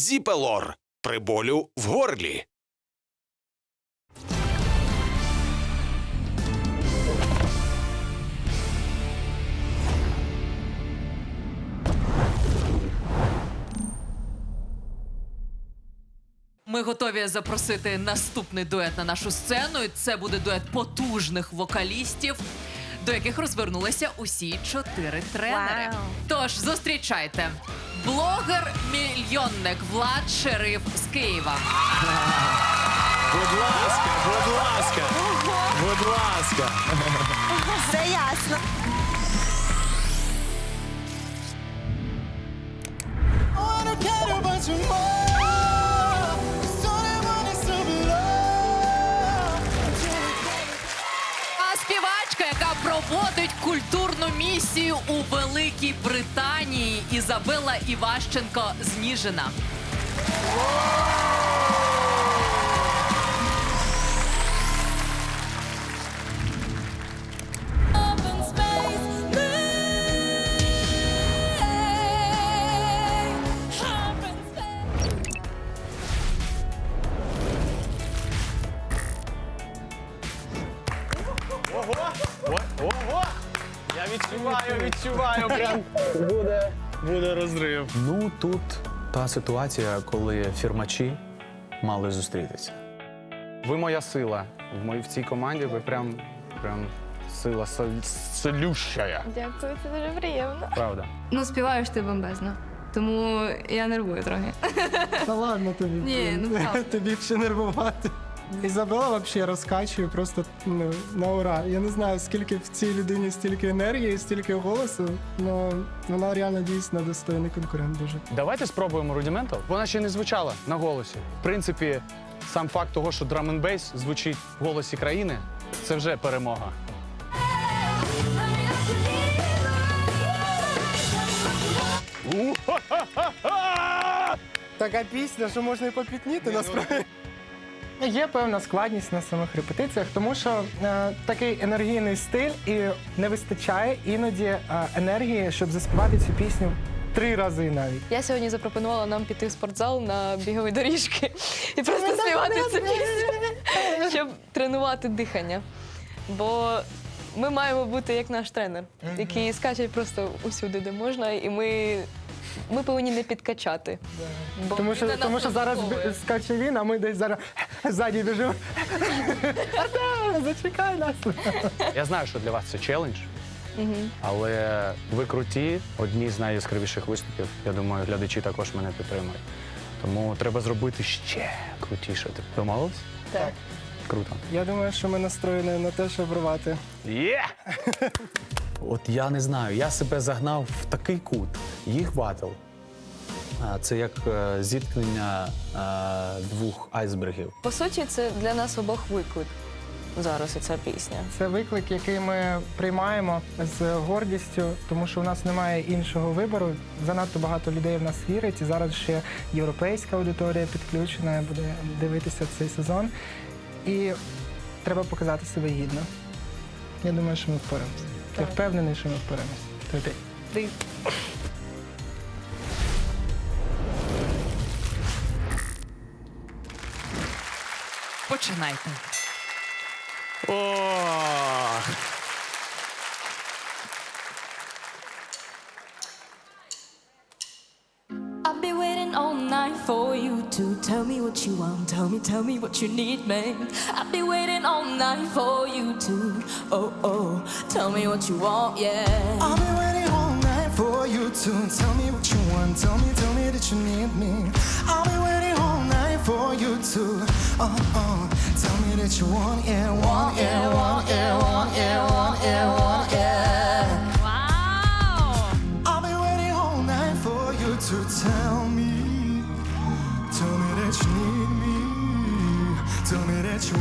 Зіпелор при болю в горлі. Ми готові запросити наступний дует на нашу сцену. І це буде дует потужних вокалістів, до яких розвернулися усі чотири тренери. Вау. Тож зустрічайте блогер-мільйонник Влад Шериф з Києва. Будь ласка, будь ласка, будь ласка. Все ясно. Місію у Великій Британії, Ізабела Іващенко з відчуваю, відчуваю, прям буде, буде розрив. Ну тут та ситуація, коли фірмачі мали зустрітися. Ви моя сила. В моїй в цій команді ви прям, прям сила сол- солющая. Дякую, це дуже приємно. Правда. Ну, співаєш ти бомбезно. Тому я нервую трохи. Та ладно тобі. Ні, ну правда. тобі ще нервувати. Ізабела взагалі розкачує просто ну, на ура. Я не знаю, скільки в цій людині стільки енергії, стільки голосу. Ну вона реально дійсно достойний конкурент дуже. Давайте спробуємо рудіментал. Вона ще не звучала на голосі. В принципі, сам факт того, що драм бейс звучить в голосі країни, це вже перемога. Така пісня, що можна і попітніти насправді. Є певна складність на самих репетиціях, тому що е, такий енергійний стиль і не вистачає іноді е, енергії, щоб заспівати цю пісню три рази навіть. Я сьогодні запропонувала нам піти в спортзал на бігові доріжки і просто співати цю пісню, щоб тренувати дихання. Бо ми маємо бути як наш тренер, який скаче просто усюди, де можна, і ми, ми повинні не підкачати. Бо Тому що, тому що зараз скаче він, а ми десь зараз ззаді біжимо. Артем, зачекай нас. Я знаю, що для вас це челендж, але ви круті, одні з найяскравіших виступів. Я думаю, глядачі також мене підтримують. Тому треба зробити ще крутіше. Ти домовилась? Так. Круто. Я думаю, що ми настроєні на те, щоб рвати. Є! От я не знаю, я себе загнав в такий кут. Їх батл. Це як е, зіткнення е, двох айсбергів. По суті, це для нас обох виклик. Зараз ця пісня. Це виклик, який ми приймаємо з гордістю, тому що у нас немає іншого вибору. Занадто багато людей в нас вірить, і зараз ще європейська аудиторія підключена буде дивитися цей сезон. І треба показати себе гідно. Я думаю, що ми впораємося. Я впевнений, що ми впораємось? Тобі. Ти Починайте. О! To tell me what you want. Tell me, tell me what you need, man. I've been waiting all night for you to, oh, oh, tell me what you want, yeah. I've been waiting all night for you to tell me what you want. Tell me, tell me that you need me. I've been waiting all night for you to, oh, oh, tell me that you want, want, yeah, want, yeah, want, yeah, want, yeah,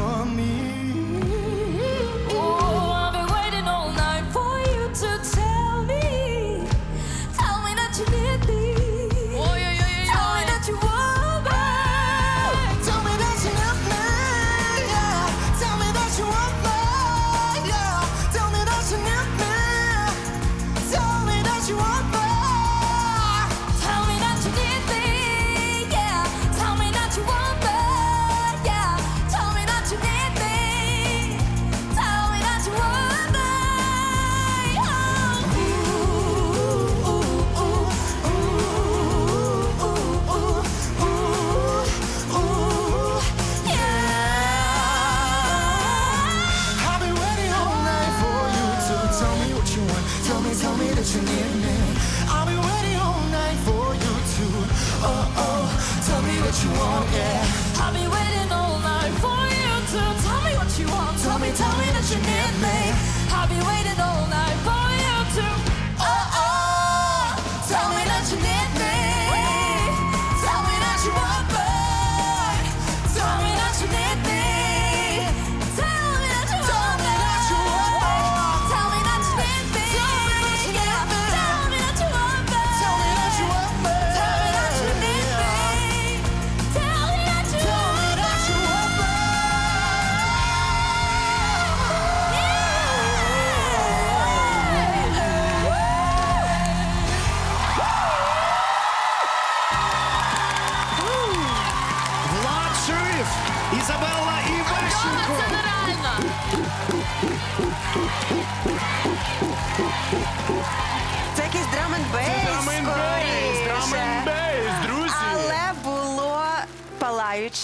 one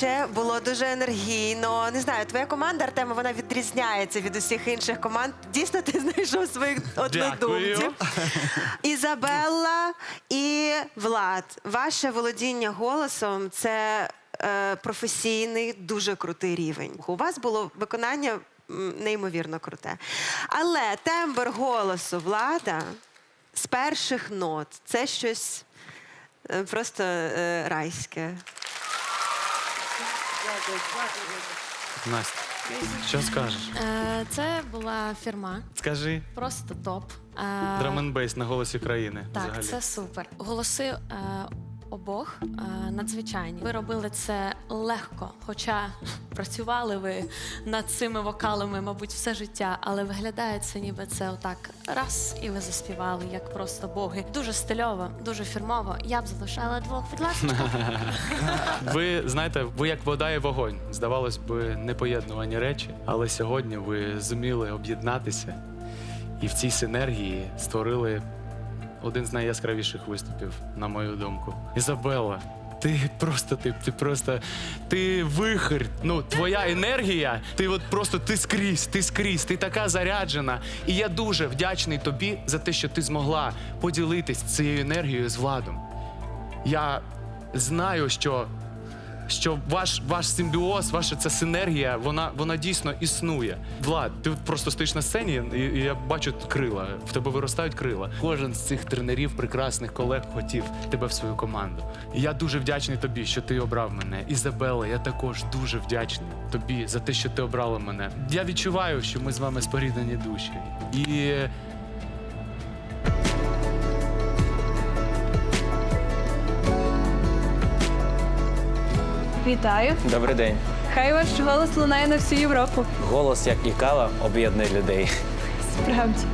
палаюче, було дуже енергійно. Не знаю, твоя команда, Артема, вона відрізняється від усіх інших команд. Дійсно, ти знайшов своїх однодумців. Ізабелла і Влад. Ваше володіння голосом це е, професійний, дуже крутий рівень. У вас було виконання м, неймовірно круте. Але тембр голосу влада з перших нот це щось е, просто е, райське. Настя, що скажеш? Е, Це була фірма, Скажи, просто топ. Е, драменбейс на голосі країни. Так, взагалі. це супер. Голоси е, обох е, надзвичайні. Ви робили це легко, хоча працювали ви над цими вокалами, мабуть, все життя, але виглядає це ніби це отак раз, і ви заспівали, як просто боги. Дуже стильово, дуже фірмово. Я б залишала двох, будь ласка. Ви знаєте, ви як вода і вогонь. Здавалось би, непоєднувані речі, але сьогодні ви зуміли об'єднатися і в цій синергії створили один з найяскравіших виступів, на мою думку. Ізабелла. Ти просто ти, ти просто ти вихрь. Ну, твоя енергія, ти от просто ти скрізь, ти скрізь, ти така заряджена. І я дуже вдячний тобі за те, що ти змогла поділитись цією енергією з владом. Я знаю, що, що ваш, ваш симбіоз, ваша ця синергія, вона, вона дійсно існує. Влад, ти просто стоїш на сцені, і, і я бачу крила. В тебе виростають крила. Кожен з цих тренерів, прекрасних колег, хотів тебе в свою команду. І я дуже вдячний тобі, що ти обрав мене. Ізабела, я також дуже вдячний тобі за те, що ти обрала мене. Я відчуваю, що ми з вами споріднені душі. І Вітаю! Добрий день. Хай ваш голос лунає на всю Європу. Голос, як і кава, об'єднує людей. Справді.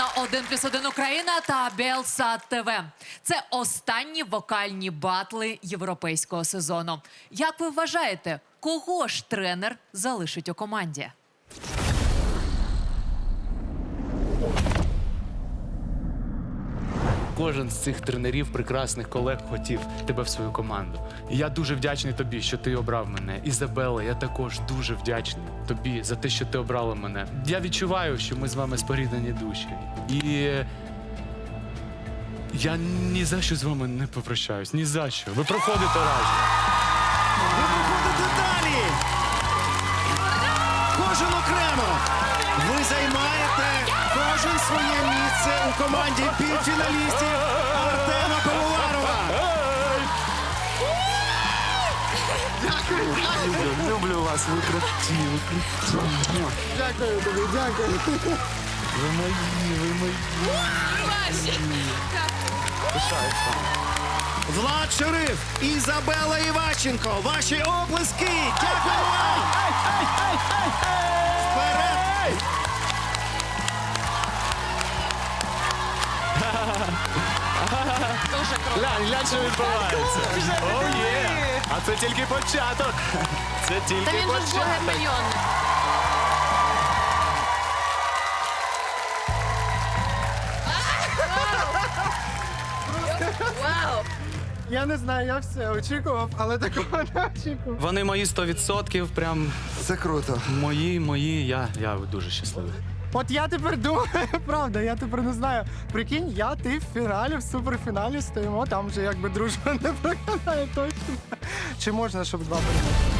На 1 плюс 1 Україна та Белсат ТВ. Це останні вокальні батли європейського сезону. Як ви вважаєте, кого ж тренер залишить у команді? Кожен з цих тренерів, прекрасних колег, хотів тебе в свою команду. І я дуже вдячний тобі, що ти обрав мене. Ізабела, я також дуже вдячний тобі за те, що ти обрала мене. Я відчуваю, що ми з вами споріднені душі. І я ні за що з вами не попрощаюсь. Ні за що. Ви проходите разом. Ви проходите далі. Кожен окремо. Ви займаєте кожен своє місце у команді півфіналістів Артема Пивоварова. Люблю вас, ви круті, ви круті. Дякую тобі, дякую. Ви мої, ви мої. Влад Шериф, Ізабела Іващенко. Ваші оплески. Дякую вам. Глянь, глянь, що відбувається. О, є! А це тільки початок. Це тільки Та він же ж початок. богемільйонник. Вау! Я не знаю, я все очікував, але такого не очікував. Вони мої 100%, прям Це круто. мої, мої. Я, я дуже щасливий. От я тепер думаю, правда, я тепер не знаю. Прикинь, я ти в фіналі, в суперфіналі стоїмо, там вже якби дружба не проканає точно. Чи можна, щоб два перемогли?